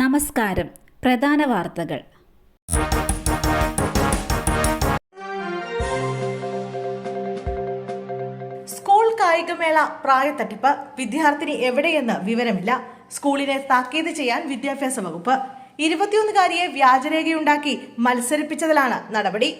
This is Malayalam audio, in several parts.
നമസ്കാരം. പ്രധാന വാർത്തകൾ. സ്കൂൾ കായികമേള പ്രായത്തട്ടിപ്പ്. വിദ്യാർത്ഥിനി എവിടെയെന്ന് വിവരമില്ല. സ്കൂളിനെ താക്കീത് ചെയ്യാൻ വിദ്യാഭ്യാസ വകുപ്പ്. ഇരുപത്തിയൊന്നുകാരിയെ വ്യാജരേഖയുണ്ടാക്കി മത്സരിപ്പിച്ചതിലാണ് നടപടി.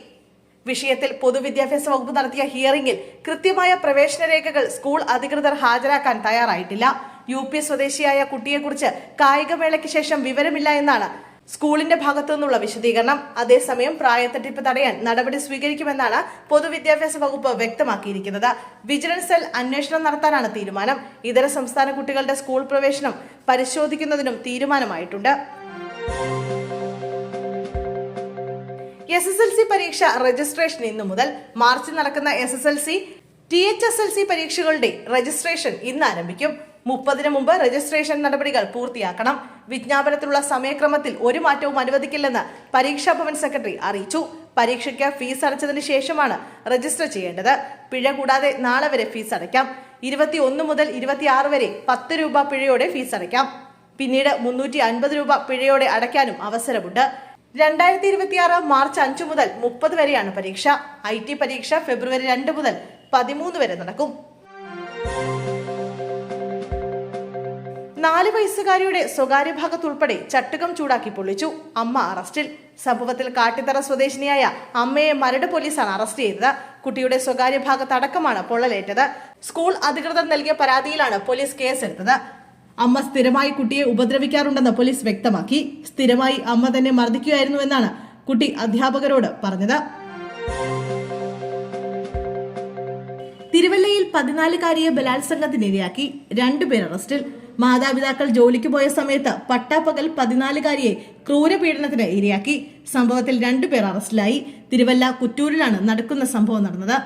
വിഷയത്തിൽ പൊതുവിദ്യാഭ്യാസ വകുപ്പ് നടത്തിയ ഹിയറിംഗിൽ കൃത്യമായ പ്രവേശന രേഖകൾ സ്കൂൾ അധികൃതർ ഹാജരാക്കാൻ തയ്യാറായിട്ടില്ല. യു പി സ്വദേശിയായ കുട്ടിയെക്കുറിച്ച് കായികമേളയ്ക്ക് ശേഷം വിവരമില്ല എന്നാണ് സ്കൂളിന്റെ ഭാഗത്തു നിന്നുള്ള വിശദീകരണം. അതേസമയം പ്രായത്തട്ടിപ്പ് തടയാൻ നടപടി സ്വീകരിക്കുമെന്നാണ് പൊതുവിദ്യാഭ്യാസ വകുപ്പ് വ്യക്തമാക്കിയിരിക്കുന്നത്. വിജിലൻസ് സെൽ അന്വേഷണം നടത്താനാണ് തീരുമാനം. ഇതര സംസ്ഥാന കുട്ടികളുടെ സ്കൂൾ പ്രവേശനം പരിശോധിക്കുന്നതിനും തീരുമാനമായിട്ടുണ്ട്. എസ് എസ് എൽ സി പരീക്ഷ രജിസ്ട്രേഷൻ ഇന്നു മുതൽ. മാർച്ചിൽ നടക്കുന്ന S S L C T H S L C പരീക്ഷകളുടെ രജിസ്ട്രേഷൻ ഇന്ന് ആരംഭിക്കും മുപ്പതിന് മുമ്പ് രജിസ്ട്രേഷൻ നടപടികൾ പൂർത്തിയാക്കണം. വിജ്ഞാപനത്തിലുള്ള സമയക്രമത്തിൽ ഒരു മാറ്റവും അനുവദിക്കില്ലെന്ന് പരീക്ഷാ ഭവൻ സെക്രട്ടറി അറിയിച്ചു. പരീക്ഷയ്ക്ക് ഫീസ് അടച്ചതിന് ശേഷമാണ് രജിസ്റ്റർ ചെയ്യേണ്ടത്. പിഴ കൂടാതെ നാളെ വരെ ഫീസ് അടയ്ക്കാം. ഇരുപത്തി ഒന്ന് മുതൽ ഇരുപത്തിയാറ് വരെ പത്ത് രൂപ പിഴയോടെ ഫീസ് അടയ്ക്കാം. പിന്നീട് മുന്നൂറ്റി അൻപത് രൂപ പിഴയോടെ അടയ്ക്കാനും അവസരമുണ്ട്. രണ്ടായിരത്തി ഇരുപത്തിയാറ് മാർച്ച് അഞ്ച് മുതൽ മുപ്പത് വരെയാണ് പരീക്ഷ. ഐ ടി പരീക്ഷ ഫെബ്രുവരി രണ്ട് മുതൽ പതിമൂന്ന് വരെ നടക്കും. നാല് വയസ്സുകാരിയുടെ സ്വകാര്യ ഭാഗത്തുൾപ്പെടെ ചട്ടുകം ചൂടാക്കി പൊള്ളിച്ചു. അമ്മ അറസ്റ്റിൽ. സംഭവത്തിൽ കാട്ടിത്തറ സ്വദേശിനിയായ അമ്മയെ മരട് പോലീസാണ് അറസ്റ്റ് ചെയ്തത്. കുട്ടിയുടെ സ്വകാര്യ ഭാഗത്തടക്കമാണ് പൊള്ളലേറ്റത്. സ്കൂൾ അധികൃതർ നൽകിയ പരാതിയിലാണ് പോലീസ് കേസെടുത്തത്. അമ്മ സ്ഥിരമായി കുട്ടിയെ ഉപദ്രവിക്കാറുണ്ടെന്ന് പോലീസ് വ്യക്തമാക്കി. സ്ഥിരമായി അമ്മ തന്നെ മർദ്ദിക്കുകയായിരുന്നുവെന്നാണ് കുട്ടി അധ്യാപകരോട് പറഞ്ഞത്. പതിനാലുകാരിയെ ബലാത്സംഗത്തിനിരയാക്കി രണ്ടുപേർ അറസ്റ്റിൽ. മാതാപിതാക്കൾ ജോലിക്ക് പോയ സമയത്ത് പട്ടാപ്പകൽ പതിനാലുകാരിയെ ക്രൂരപീഡനത്തിന് ഇരയാക്കി. സംഭവത്തിൽ രണ്ടുപേർ അറസ്റ്റിലായി. തിരുവല്ല കുറ്റൂരിലാണ് നടക്കുന്ന സംഭവം നടന്നത്.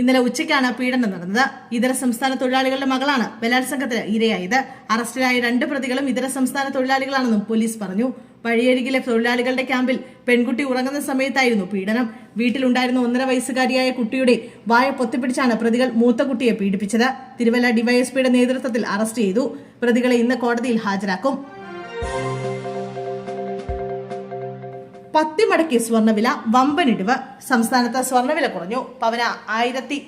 ഇന്നലെ ഉച്ചയ്ക്കാണ് പീഡനം നടന്നത്. ഇതര സംസ്ഥാന തൊഴിലാളികളുടെ മകളാണ് ബലാത്സംഗത്തിന് ഇരയായത്. അറസ്റ്റിലായ രണ്ട് പ്രതികളും ഇതര സംസ്ഥാന തൊഴിലാളികളാണെന്നും പോലീസ് പറഞ്ഞു. വഴിയരികിലെ തൊഴിലാളികളുടെ ക്യാമ്പിൽ പെൺകുട്ടി ഉറങ്ങുന്ന സമയത്തായിരുന്നു പീഡനം. വീട്ടിലുണ്ടായിരുന്ന ഒന്നര വയസ്സുകാരിയായ കുട്ടിയുടെ വായ പൊത്തിപ്പിടിച്ചാണ് പ്രതികൾ മൂത്ത കുട്ടിയെ പീഡിപ്പിച്ചത്. തിരുവല്ല ഡിവൈഎസ്പിയുടെ നേതൃത്വത്തിൽ അറസ്റ്റ് ചെയ്തു. പ്രതികളെ ഇന്ന് കോടതിയിൽ ഹാജരാക്കും. പത്തിമടക്കി സ്വർണവില വമ്പനിടിവ്. സംസ്ഥാനത്ത് സ്വർണവില കുറഞ്ഞു. പവന ആയിരത്തി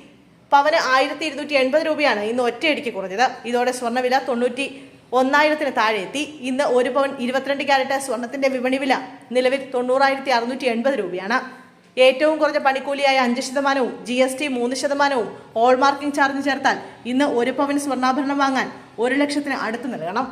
പവന് ആയിരത്തി ഇരുന്നൂറ്റി എൺപത് രൂപയാണ് ഇന്ന് ഒറ്റയടിക്ക് കുറഞ്ഞത്. ഇതോടെ സ്വർണവില തൊണ്ണൂറ്റി ഒന്നായിരത്തിന് താഴെ എത്തി ഇന്ന് ഒരു പവൻ ഇരുപത്തിരണ്ട് ക്യാരറ്റ് സ്വർണത്തിന്റെ വിപണി വില നിലവിൽ തൊണ്ണൂറായിരത്തി അറുന്നൂറ്റി എൺപത് രൂപയാണ്. ഏറ്റവും കുറഞ്ഞ പണിക്കൂലിയായ അഞ്ച് ശതമാനവും ജി എസ് ടി മൂന്ന് ശതമാനവും ഹോൾമാർക്കിംഗ് ചാർജ് ചേർത്താൽ ഇന്ന് ഒരു പവൻ സ്വർണാഭരണം വാങ്ങാൻ ഒരു ലക്ഷത്തിന് അടുത്ത് നൽകണം